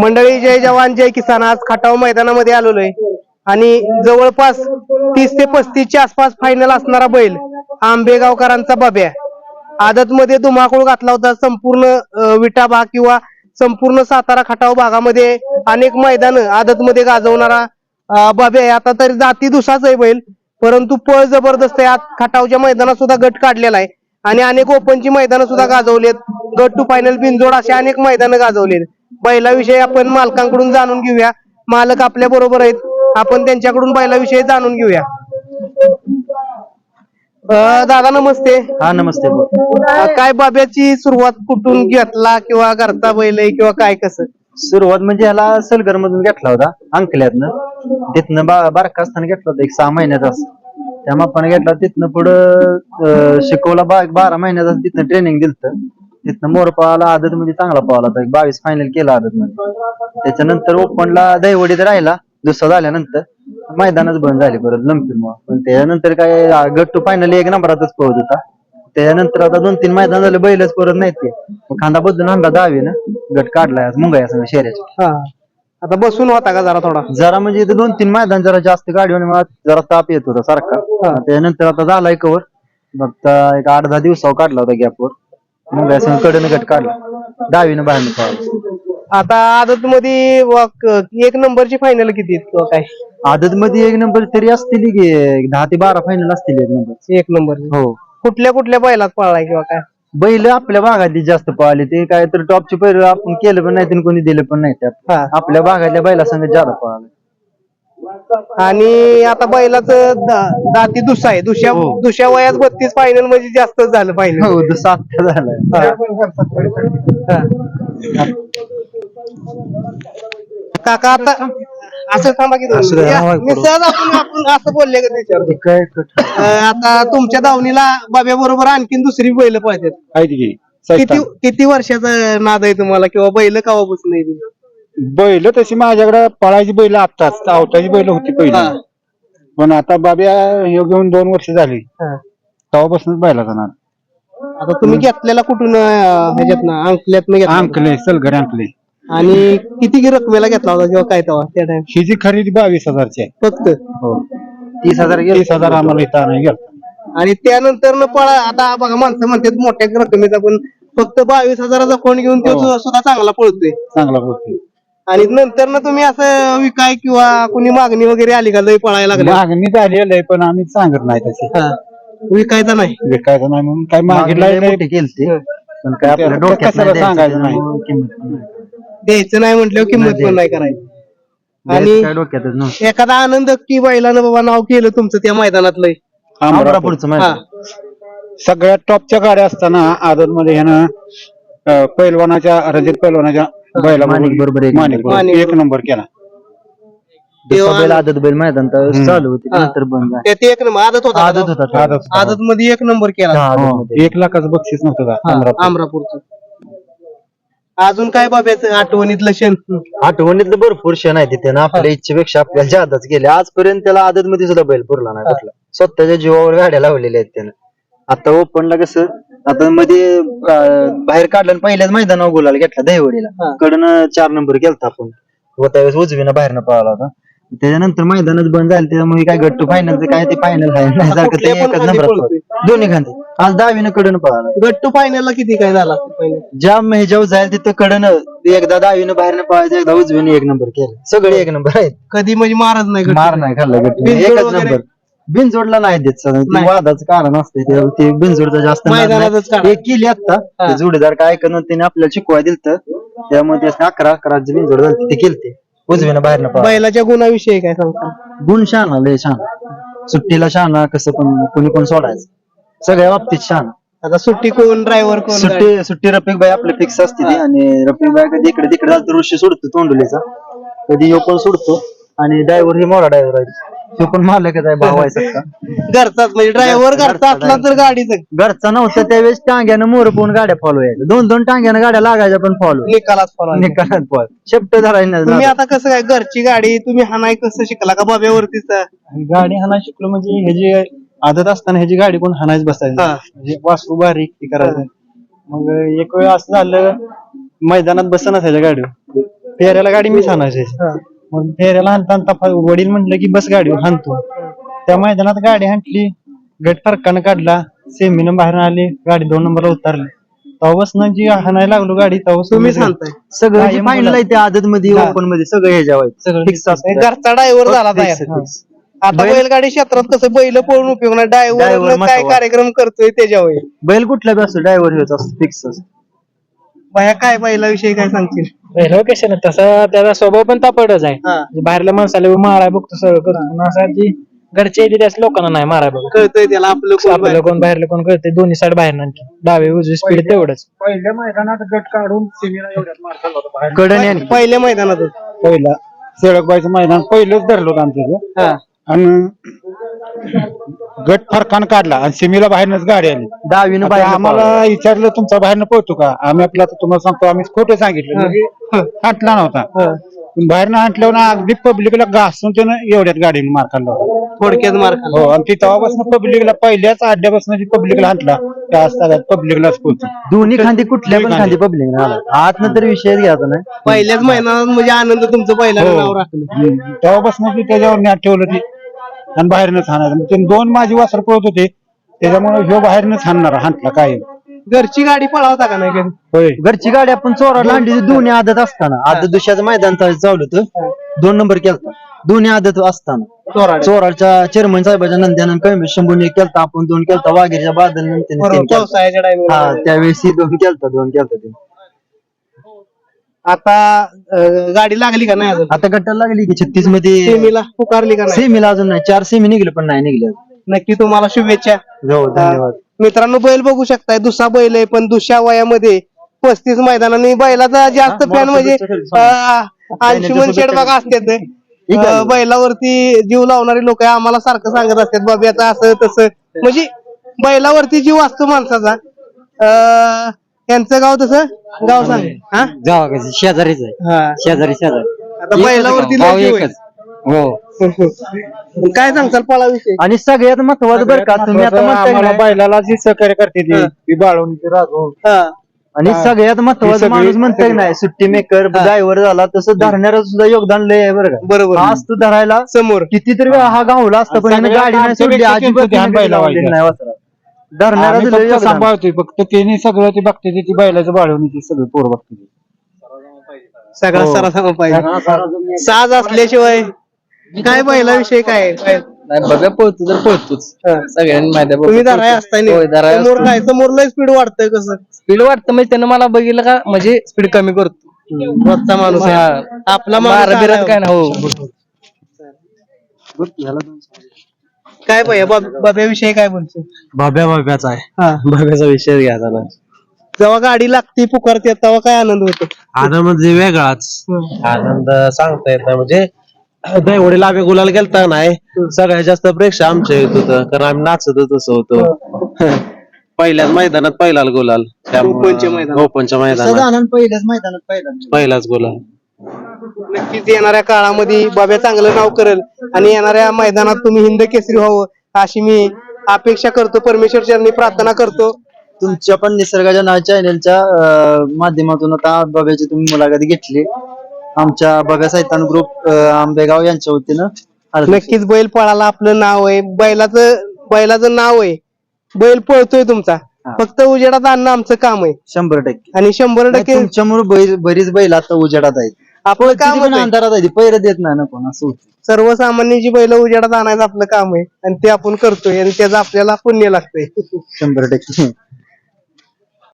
मंडळी जय जवान जय किसान. आज खटाव मैदानामध्ये आलेलो आहे आणि जवळपास तीस ते पस्तीसच्या आसपास फायनल असणारा बैल आंबेगावकरांचा बाब्या आदत मध्ये धुमाकूळ घातला होता. संपूर्ण विटा भाग किंवा संपूर्ण सातारा खटाव भागामध्ये अनेक मैदान आदत मध्ये गाजवणारा अं, बाब्या आहे. आता तरी जाती दुसाच आहे बैल परंतु पळ जबरदस्त आहे. आज खटावच्या मैदानात सुद्धा गट काढलेला आहे. आणि अनेक ओपनची मैदानं सुद्धा गाजवलेत. गट टू फायनल बिनजोड असे अनेक मैदानं गाजवलेत. बैलाविषयी आपण मालकांकडून जाणून घेऊया. मालक आपल्या बरोबर आहेत. आपण त्यांच्याकडून बैलाविषयी जाणून घेऊया. अं, दादा नमस्ते. हा नमस्ते बोल. अं, काय बाब्याची सुरुवात कुठून घेतला किंवा घरचा बैल आहे किंवा काय कसं? सुरुवात म्हणजे ह्याला सलगर मधून घेतला होता अंकल्यातनं. तिथनं बा बारका असताना घेतला होता एक सहा महिन्याचा असं. त्या मापाने घेतला तिथनं पुढं अं, शिकवला बा बारा महिन्याचा तिथनं ट्रेनिंग दिलत. तिथनं मोर पळाला आदत मध्ये चांगला पळाला होता. एक बावीस फायनल केला आदत मध्ये त्याच्यानंतर ओपनला दहीवडीत राहिला दुसरा झाल्यानंतर मैदानच बंद झाले परत लंपीमुळे. पण त्याच्यानंतर काय गट टू फायनल एक नंबरातच पळत होता. त्याच्यानंतर आता दोन तीन मैदान झाले बैलच परत नाही ते. खांदा बदलून आणला दहावी ना. गट काढलाय मुंगाई संघ शेऱ्याच्या हा. आता बसून होता का जरा थोडा? जरा म्हणजे इथे दोन तीन मैदान जरा जास्त गाडी होणे मला जरा ताप येत होता सारखा. त्याच्यानंतर आता झालाय कवर फक्त एक आठ दहा दिवसावर काढला होता गॅपवर संघ कडनं गट काढला. दहावीनं बाहेर पळाला. आता आदत मध्ये एक नंबरची फायनल किती आहेत किंवा काय? आदत मध्ये एक नंबर तरी असतील की एक दहा ते बारा फायनल असतील एक नंबर. एक नंबर. हो. कुठल्या कुठल्या बैलात पळलाय किंवा काय? बैल आपल्या भागातली जास्त पळाले. ते काय तर टॉपचे पैर आपण केलं पण नाही आणि कोणी दिलं पण नाही त्यात. आपल्या भागातल्या बैला संघ जादा पळाले. आणि आता बैलाचं दाती दुसरा आहे. दुसऱ्या हो. दुसऱ्या वयात बत्तीस फायनल म्हणजे जास्तच झालं फायनल हो काका आता असं थांबा की मी सहज आपण आपण असं बोलले का त्याच्यावर? आता तुमच्या दावणीला बाब्या बरोबर आणखीन दुसरी बैल पाहिजेत किती किती वर्षाचा नाद आहे तुम्हाला? किंवा बैल आहे तुम्ही? बैल तशी माझ्याकडे पळायची बैल आत्ताच आवताची बैल होती हा. पहिली पण आता बाब्या हे घेऊन दोन वर्ष झाली. हा. तेव्हापासूनच बैलाचा नाद. आता तुम्ही घेतलेला कुठून अं, ह्याच्यातनं अंकल्यातनं घेतला होता? अंकले सलगर अंकले. आणि किती रकमेला घेतला होता किंवा काय तेव्हा त्या टाइम ही जी खरेदी बावीस हजारची आहे. फक्त? हो. तीस हजार तीस हजार आम्हाला इथं नाही गेला. आणि त्यानंतर न पळा आता बघा माणसं म्हणतात मोठ्या रकमेचा पण फक्त बावीस हजाराचा फोन घेऊन तो हो. सुद्धा चांगला पळतोय. चांगला होती आणि नंतर ना तुम्ही असं विकाय किंवा कुणी मागणी वगैरे आली का? लय पळायला लागले. मागणी झालेली आहे पण आम्ही सांगत नाही तशी. हा. विकायचा नाही. विकायचं नाही म्हणून काय मागितलं नाही. केलती पण काय आपल्या डोक्यात कशाला नाही सांगायचं द्यायचं, नाही. किंमत पण नाही. द्यायचं नाही म्हटल्यावर किंमत पण नाही करायची. आणि काय डोक्यातच नव्हतं. एखादा आनंद की बैलानं बाबा नाव केलं तुमचं त्या मैदानातलं अमरापूर. अमरापूरचं माहिती सगळ्यात टॉपच्या गाड्या असताना आदत मध्ये ह्यानं अं, पैलवानाच्या रजत पैलवानाच्या बैला माणिक बरोबर एक माणिक बरोबर माणिक एक नंबर केला. दुसरा बैल आदत बैल मैदान तर चालू होती हा. नंतर बंद झाली. त्यात एक नंबर आदत होता आदत होता तो. आदत होता. आदत मध्ये एक नंबर केला. हा, हो. एक लाखाचं बक्षीस नव्हतं का? अजून काय बाब्याचं? आठवणीतलं क्षण. आठवणीतलं भरपूर क्षण आहे तिथे ना आपल्या इच्छेपेक्षा आपल्याला जादाच गेले. आजपर्यंत त्याला आदत मध्ये सुद्धा बैल पुरला नाही कुठला. स्वतःच्या जीवावर गाड्या लावलेल्या आहेत त्यानं. आता ओपनला कसं आता मध्ये अं, बाहेर काढलं आणि पहिल्याच मैदानावर बोलायला घेतला दहीवडीला. कडनं चार नंबर केलता आपण व त्यावेळेस उजवीनं बाहेरनं पळाला होता त्याच्यानंतर मैदानच बंद झालं त्यामुळे काय गट्टू फायनल काय ते फायनल आहे नाही सारखं ते कुठल्या पण एकच पळतोय. पळतो. दोन्ही खांदे आज दहावीनं कडनं पळाला गट्टू फायनलला किती काय झाला final? ज्या ह्याच्यावर जाईल तिथं कडनं एकदा दहावीनं बाहेरनं पळायचं एकदा उजवीनं एक नंबर केलं सगळे एक नंबर आहेत कधी म्हणजे महाराज नाही गट्टू. मार नाही खाल्ला गट्टू बिनजोड एकच वगैरे? नंबर बिनजोडला नाही देत सर. ते नाही. वादाचं कारण असते ते. ते बिनजोडचं जास्त नाद नाही. मैदानातच कारण. हे केली आता हा. ते जोडीदार काय ऐकत त्याने आपल्याला शिकवाय दिलं त्यामुळे त्याने अकरा अकरा बिनजोड झाली ते केलते. उजवीनं बाहेरनं पळा बैलाच्या गुणाविषयी काय सांगता? गुण शहाणा लय शहाणा. सुट्टीला शहाणा कसं पण कोणी पण सोडायचं. सगळ्या बाबतीत शहाणा. आता सुट्टी कोण ड्रायव्हर कोण? सुट्टी सुट्टी रफिक बाई आपली फिक्स असते ती. आणि रफिक बाई कधी इकडे तिकडे जातो ऋषी सोडतो तोंडुलीचा. कधी यो पण सोडतो. आणि ड्रायव्हर ही मोठा ड्रायव्हर आहे. तो पण मालकच आहे भाऊ आहे सगळा घरचाच म्हणजे ड्रायव्हर घरचा असला तर गाडीच. घरचा नव्हता त्यावेळेस टांग्यानं मोर पोहून गाड्या फॉलो यायच्या दोन दोन टांग्यानं गाड्या लागायच्या पण फॉलो निकालाच आहे. निकालात फॉल शेपट धरायला तुम्ही आता कसं काय घरची गाडी तुम्ही हाणाय कसं शिकला का बाब्यावरतीच आणि गाडी हाणाय शिकलो म्हणजे ह्याची आदत असताना ह्याची गाडी पण हाणायच बसायची हा. म्हणजे वासरू बारीक हे करायचं. मग एक वेळ असं झालं मैदानात बसना ह्याच्या गाडीवर. फेऱ्याला गाडी मी आणायची हा. मग फेऱ्याला आणता आणता वडील म्हटलं की बस गाडीवर हाणतो त्या मैदानात गाडी हाणली गट फरकानं काढला सेमीनं बाहेर आली गाडी दोन नंबरला उतरली तेव्हापासून जी हाणायला लागलो गाडी तेव्हा तुम्हीच सांगताय सगळं कायम फायनल. आहे ते आदत मध्ये हा. ओपनमध्ये सगळं ह्याच्यावर सगळं फिक्स असतं घरचा ड्रायव्हर झाला तयार fix. आता बैल- बैलगाडी क्षेत्रात कसं बैल पळून उपयोग नाही Driver ड्रायव्हर काय महत्त्वाचा. कार्यक्रम करतोय त्याच्यावर बैल कुठला बी असतो ड्रायव्हर ह्योच असतो फिक्स बाया काय बैलाविषयी काय सांगतील पहिलं कसं ना तसा त्याचा स्वभाव पण तापडच आहे. हा. म्हणजे बाहेरल्या माणसाला माराय बघतो सगळं करतो. पण असं जी घरच्या येते त्याच लोकांना नाही माराय बघत. कळतंय त्याला आपलं कोण आपलं बाहेर. कोण बाहेरलं कोण करते दोन्ही साईड बाहेर नाही डावे उजवी स्पीड तेवढंच. पहिल्या मैदानात गट काढून सेमीला एवढ्यात मार खाल्ला होता बाहेर. कडने पहि- पहिल्या मैदानातच. पहिला सेळकबाईचं मैदान पहिलंच धरलं होतं आमच्या इथं. हा. आणि गट फरकान काढला आणि सेमीला बाहेरनच गाडी आली. दहावीनं आता बाहेर आम्हाला विचारलं तुमचा बाहेरनं पळतो का? आम्ही आपला तुम्हाला सांगतो आम्ही खोटं सांगितलं. म्हणजे हाटला नव्हता. पण बाहेरनं हाटल्यावर अगदी पब्लिकला घासून त्यानं एवढ्यात गाडीने मार खाल्ला होता. थोडक्यात मार खाल्ला. हो आणि ती तेव्हापासून पब्लिकला पहिल्याच अड्ड्यापासून पब्लिकला हाटला त्या असतात पब्लिकलाच पोहोचतो दोन्ही खांदी कुठल्या पण खांदी पब्लिक आतनं तर विषयच घ्यायचा नाही. पहिल्याच मैदानात म्हणजे आनंद तुमचं नाव राखलं हम्म. तेव्हापासून ती त्याच्यावर ठेवलं ती. आणि बाहेरनच हाणायचं मग ते दोन माझी वासर पळत होते. त्याच्यामुळे ह्यो बाहेरनच हाणणार हाणला काय? घरची गाडी पळावता का नाही कधी? होय. घरची गाडी आपण चोराला आणली दोन्ही आदत असताना. आदत दुसऱ्याचं मैदान चालू होतं. दोन नंबर केलता. दोन्ही आदत असताना. चोराड्यात. चोराच्या चेअरमन साहेबाच्या नंद्यानं कमी शंभून एक केलता. आपण दोन केलता. वाघेरच्या बादल बरोबर पावसाळ्याच्या टायमिंग हा त्यावेळेस ही दोन केलता दोन केलता ते आता अं, गाडी लागली का नाही अजून? आता गट्टाला लागली की छत्तीसमध्ये सेमीला पुकारली का नाही? सेमीला अजून नाही. चार सेमी निघले पण नाही निघले. नक्की तुम्हाला शुभेच्छा. हो धन्यवाद. मित्रांनो बैल बघू शकताय. दुसरा बैल आहे पण दुसऱ्या वयामध्ये पस्तीस मैदानाने बैलाचा जास्त हा, फॅन म्हणजे अंशुमन शेड बघा असतात ठीक आहे. अं, बैलावरती जीव लावणारी लोक आम्हाला सारखं सांगत असतात बाबी आता असं तसं. म्हणजे बैलावरती जीव असतो माणसाचा. अं, यांचं गाव तसं? गाव सांग. हा? गावाकडे शेजारीच आहे. हा. शेजारी शेजारी. आता बैलावरती गाव आहे. एकच. हो. काय सांगताल पळाविषयी? आणि सगळ्यात महत्वाचं बरं का तुम्ही आता म्हणताय आम्हाला ना, बैलाला जी सहकार्य करते ती ती बाळवून ती राजवून हा. आणि सगळ्यात महत्वाचं सगळी- माणूस म्हणताय नाही सुट्टी मेकर ड्रायव्हर झाला तसं धरणाऱ्या सुद्धा योगदान लय आहे बरं का. बरोबर. आज तू धरायला समोर. कितीतरी वेळा हा गावला असता पण यानं सगळ्यात गाडी नाही सोडली आमच्यापेक्षा अजिबात त्यांचं ध्यान बैलावर आहे. नाही वासराला. आम्ही फक्त. सांभाळतोय फक्त त्यांनी सगळं ते बघते ती बैलाचं बाळवणी ती सगळं पोर बघते. सगळा सरा sama पाहिजे. साज असल्याशिवाय काय बैलाविषयी काय? आहे? बघा पळतो तर पळतोच. सगळ्यांनी माहिती तुम्ही धराय समोर काय स्पीड वाढतंय कसं? स्पीड वाटतं म्हणजे त्यानं मला बघितलं का म्हणजे स्पीड कमी करतो. रोजचा माणूस आहे. हा. आपला माणूस बिरात. काय ना हो. काय भैया बाब्याविषयी काय बोलतो बाब्या बाब्याचा आहे. हा. बाब्याचा विषय घ्यायचा ना जेव्हा गाडी लागते पुकारते तेव्हा काय आनंद होतो? आनंद म्हणजे वेगळाच. आनंद सांगता येत नाही. म्हणजे एवढे लाभे गुलाल गेलता नाही. सगळ्यात जास्त प्रेक्षक आमच्या येत होतं. कारण आम्ही नाचत तसं होतो. पहिल्याच मैदानात पहिला गुलाल. ओपनच्या मैदानात. ओपनच्या सगळं मैदानात. आनंद पहिल्याच मैदानात पहिला पहिलाच गुलाल. नक्कीच येणाऱ्या काळामध्ये बाब्या चांगलं नाव करेल. आणि येणाऱ्या मैदानात तुम्ही हिंद केसरी व्हावं अशी मी अपेक्षा करतो. परमेश्वर चरणी प्रार्थना करतो. तुमच्या पण निसर्गाच्या नाव चॅनलच्या माध्यमातून आता बब्याची तुम्ही मुलाखत घेतली. आमच्या बब्या साहित्यान ग्रुप आंबेगाव यांच्या वतीनं नक्कीच बैल पळाला. आपलं नाव आहे. बैलाचं बैलाचं नाव आहे. बैल पळतोय तुमचा. फक्त उजेडात आणणं आमचं काम आहे. शंभर टक्के. आणि शंभर टक्के तुमच्यामुळे बरीच बैल आता उजेडात आहेत. आपलं काम पण अंधारात आहे पैर देत नाही ना कोण असं होतं. सर्वसामान्य जी बैल उजेडात आणायचं आपलं काम आहे आणि ते आपण करतोय आणि त्याचं आपल्याला पुण्य लागतंय. शंभर टक्के.